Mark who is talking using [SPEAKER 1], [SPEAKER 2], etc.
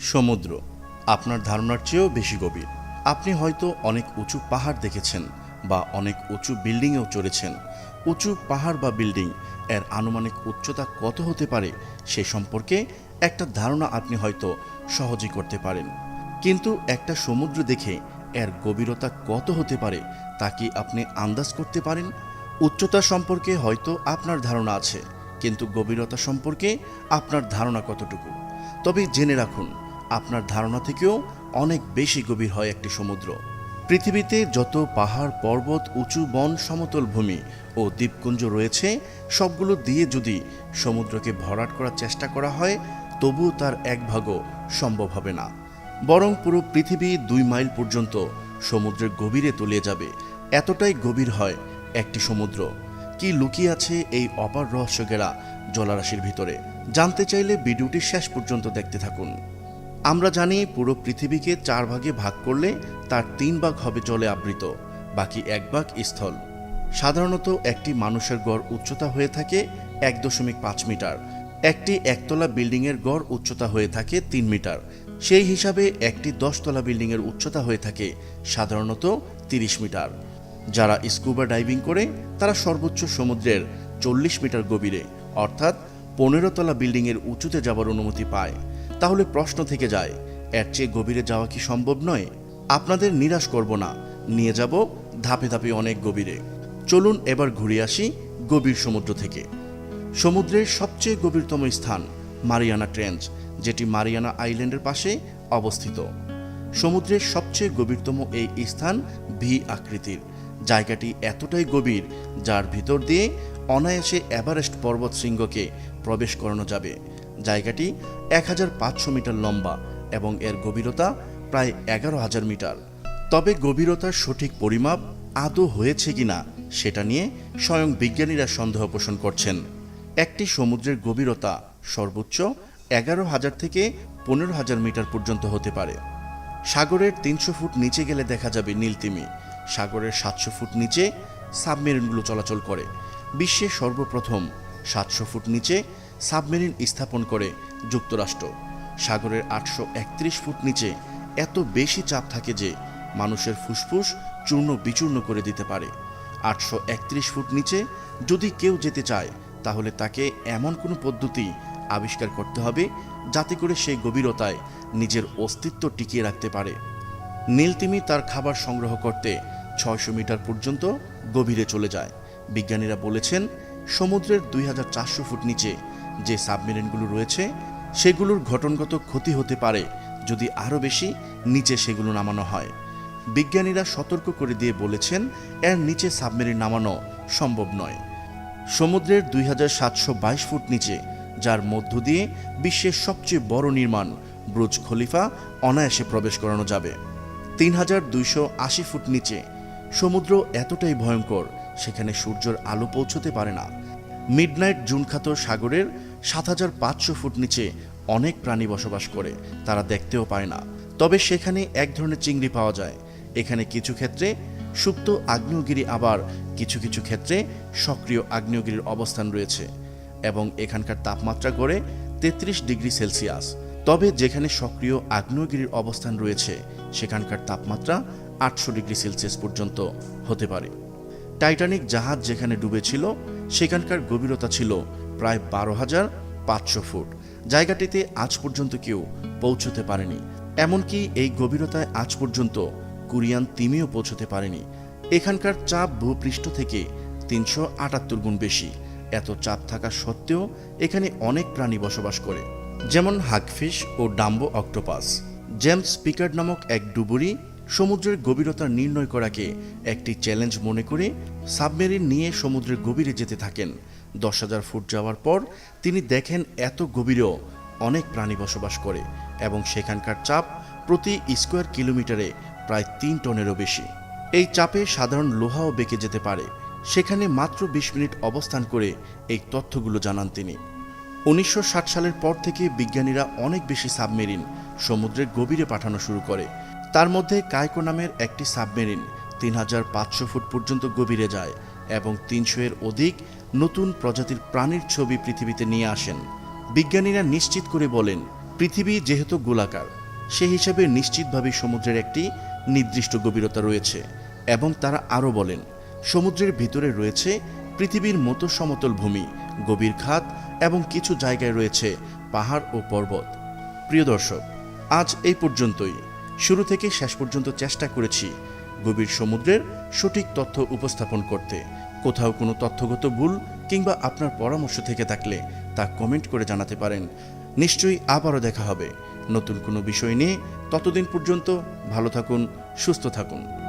[SPEAKER 1] সমুদ্র। আপনার ধারণার চেয়েও বেশি গভীর। আপনি হয়তো অনেক উঁচু পাহাড় দেখেছেন বা অনেক উঁচু বিল্ডিংয়েও চড়েছেন। উঁচু পাহাড় বা বিল্ডিং এর আনুমানিক উচ্চতা কত হতে পারে সে সম্পর্কে একটা ধারণা আপনি হয়তো সহজেই করতে পারেন। কিন্তু একটা সমুদ্র দেখে এর গভীরতা কত হতে পারে তা কি আপনি আন্দাজ করতে পারেন? উচ্চতা সম্পর্কে হয়তো আপনার ধারণা আছে, কিন্তু গভীরতা সম্পর্কে আপনার ধারণা কতটুকু? তবে জেনে রাখুন আপনার ধারণা থেকেও অনেক বেশি গভীর হয় একটি সমুদ্র। পৃথিবীতে যত পাহাড়, পর্বত, উঁচু, বন, সমতল ভূমি ও দ্বীপপুঞ্জ রয়েছে, সবগুলো দিয়ে যদি সমুদ্রকে ভরাট করার চেষ্টা করা হয়, তবুও তার এক ভাগও সম্ভব হবে না। বরং পুরো পৃথিবী দুই মাইল পর্যন্ত সমুদ্রের গভীরে তলিয়ে যাবে। এতটাই গভীর হয় একটি সমুদ্র। কি লুকিয়ে আছে এই অপার রহস্য ঘেরা জলারাশির ভিতরে? জানতে চাইলে ভিডিওটি শেষ পর্যন্ত দেখতে থাকুন। আমরা জানি পুরো পৃথিবীকে চার ভাগে ভাগ করলে তার তিন ভাগ হবে জলে আবৃত, বাকি এক ভাগ স্থল। সাধারণত একটি মানুষের গড় উচ্চতা হয়ে থাকে এক দশমিক পাঁচ মিটার। একটি একতলা বিল্ডিংয়ের গড় উচ্চতা হয়ে থাকে তিন মিটার। সেই হিসাবে একটি দশতলা বিল্ডিংয়ের উচ্চতা হয়ে থাকে সাধারণত তিরিশ মিটার। যারা স্কুবা ডাইভিং করে, তারা সর্বোচ্চ সমুদ্রের চল্লিশ মিটার গভীরে, অর্থাৎ পনেরো তলা বিল্ডিংয়ের উঁচুতে যাবার অনুমতি পায়। তাহলে প্রশ্ন থেকে যায়, এর চেয়ে গভীরে যাওয়া কি সম্ভব নয়? আপনাদের নিরাশ করব না। নিয়ে যাব ধাপে ধাপে অনেক গভীরে। চলুন এবার ঘুরে আসি গভীর সমুদ্র থেকে। সমুদ্রের সবচেয়ে গভীরতম স্থান মারিয়ানা ট্রেঞ্চ, যেটি মারিয়ানা আইল্যান্ডের পাশে অবস্থিত। সমুদ্রের সবচেয়ে গভীরতম এই স্থান ভি আকৃতির। জায়গাটি এতটাই গভীর, যার ভিতর দিয়ে অনায়াসে এভারেস্ট পর্বত শৃঙ্গকে প্রবেশ করানো যাবে। জায়গাটি এক হাজার পাঁচশো মিটার লম্বা এবং এর গভীরতা প্রায় এগারো হাজার মিটার। তবে গভীরতার সঠিক পরিমাপ আদৌ হয়েছে কিনা সেটা নিয়ে স্বয়ং বিজ্ঞানীরা সন্দেহ পোষণ করছেন। একটি সমুদ্রের গভীরতা সর্বোচ্চ এগারো হাজার থেকে পনেরো হাজার মিটার পর্যন্ত হতে পারে। সাগরের তিনশো ফুট নিচে গেলে দেখা যাবে নীলতিমি। সাগরের সাতশো ফুট নিচে সাবমেরিনগুলো চলাচল করে। বিশ্বের সর্বপ্রথম সাতশো ফুট নিচে সাবমেরিন স্থাপন করে যুক্তরাষ্ট্র। সাগরের আটশো একত্রিশ ফুট নিচে এত বেশি চাপ থাকে যে মানুষের ফুসফুস চূর্ণ বিচূর্ণ করে দিতে পারে। আটশো একত্রিশ ফুট নিচে যদি কেউ যেতে চায়, তাহলে তাকে এমন কোনো পদ্ধতি আবিষ্কার করতে হবে যাতে করে সেই গভীরতায় নিজের অস্তিত্ব টিকিয়ে রাখতে পারে। নীলতিমি তার খাবার সংগ্রহ করতে ছয়শো মিটার পর্যন্ত গভীরে চলে যায়। বিজ্ঞানীরা বলেছেন, সমুদ্রের দুই হাজার চারশো ফুট নিচে যে সাবমেরিনগুলো রয়েছে, সেগুলোর ঘটনগত ক্ষতি হতে পারে যদি আরও বেশি নিচে সেগুলো নামানো হয়। বিজ্ঞানীরা সতর্ক করে দিয়ে বলেছেন, এর নিচে সাবমেরিন নামানো সম্ভব নয়। সমুদ্রের দুই হাজার সাতশো বাইশ ফুট নিচে, যার মধ্য দিয়ে বিশ্বের সবচেয়ে বড় নির্মাণ, ব্রুজ খলিফা, অনায়াসে প্রবেশ করানো যাবে। তিন হাজার দুইশো আশি ফুট নিচে, সমুদ্র এতটাই ভয়ঙ্কর, সেখানে সূর্যের আলো পৌঁছতে পারে না। মিডনাইট জুনখাত সাগরের সাত হাজার পাঁচশো ফুট নিচে অনেক প্রাণী বসবাস করে, তারা দেখতেও পায় না। তবে সেখানে এক ধরনের চিংড়ি পাওয়া যায়। এখানে কিছু ক্ষেত্রে সুপ্ত আগ্নেয়গিরি আবার কিছু কিছু ক্ষেত্রে সক্রিয় আগ্নেয়গিরির অবস্থান রয়েছে এবং এখানকার তাপমাত্রা গড়ে তেত্রিশ ডিগ্রি সেলসিয়াস। তবে যেখানে সক্রিয় আগ্নেয়গিরির অবস্থান রয়েছে, সেখানকার তাপমাত্রা আটশো ডিগ্রি সেলসিয়াস পর্যন্ত হতে পারে। টাইটানিক জাহাজ যেখানে ডুবেছিল, সেখানকার গভীরতা ছিল প্রায় বারো হাজার পাঁচশো ফুট। জায়গাটিতে আজ পর্যন্ত কেউ পৌঁছতে পারেনি। এমনকি এই গভীরতায় আজ পর্যন্ত কুরিয়ান তিমিও পৌঁছতে পারেনি। এখানকার চাপ ভূপৃষ্ঠ থেকে তিনশো আটাত্তর গুণ বেশি। এত চাপ থাকা সত্ত্বেও এখানে অনেক প্রাণী বসবাস করে, যেমন হাগফিশ ও ডাম্বো অক্টোপাস। জেমস স্পিকার নামক এক ডুবুরি সমুদ্রের গভীরতা নির্ণয় করাকে একটি চ্যালেঞ্জ মনে করে সাবমেরিন নিয়ে সমুদ্রের গভীরে যেতে থাকেন। দশ হাজার ফুট যাওয়ার পর তিনি দেখেন এত গভীরেও অনেক প্রাণী বসবাস করে এবং সেখানকার চাপ প্রতি স্কোয়ার কিলোমিটারে প্রায় তিন টনেরও বেশি। এই চাপে সাধারণ লোহাও বেঁকে যেতে পারে। সেখানে মাত্র বিশ মিনিট অবস্থান করে এই তথ্যগুলো জানান তিনি। উনিশশো ষাট সালের পর থেকে বিজ্ঞানীরা অনেক বেশি সাবমেরিন সমুদ্রের গভীরে পাঠানো শুরু করে। তার মধ্যে কায়কো নামের একটি সাবমেরিন তিন হাজার পাঁচশো ফুট পর্যন্ত গভীরে যায় এবং তিনশো এর অধিক নতুন প্রজাতির প্রাণীর ছবি পৃথিবীতে নিয়ে আসেন। বিজ্ঞানীরা নিশ্চিত করে বলেন, পৃথিবী যেহেতু গোলাকার, সে হিসাবে নিশ্চিতভাবে সমুদ্রের একটি নির্দিষ্ট গভীরতা রয়েছে এবং তারা আরও বলেন, সমুদ্রের ভিতরে রয়েছে পৃথিবীর মতো সমতল ভূমি, গভীর খাত এবং কিছু জায়গায় রয়েছে পাহাড় ও পর্বত। প্রিয় দর্শক, আজ এই পর্যন্তই। শুরু থেকে শেষ পর্যন্ত চেষ্টা করেছি গভীর সমুদ্রের সঠিক তথ্য উপস্থাপন করতে। কোথাও কোনো তথ্যগত ভুল কিংবা আপনার পরামর্শ থেকে থাকলে তা কমেন্ট করে জানাতে পারেন। নিশ্চয়ই আবারও দেখা হবে। নতুন কোনো বিষয় নিয়ে ততদিন পর্যন্ত ভালো থাকুন, সুস্থ থাকুন।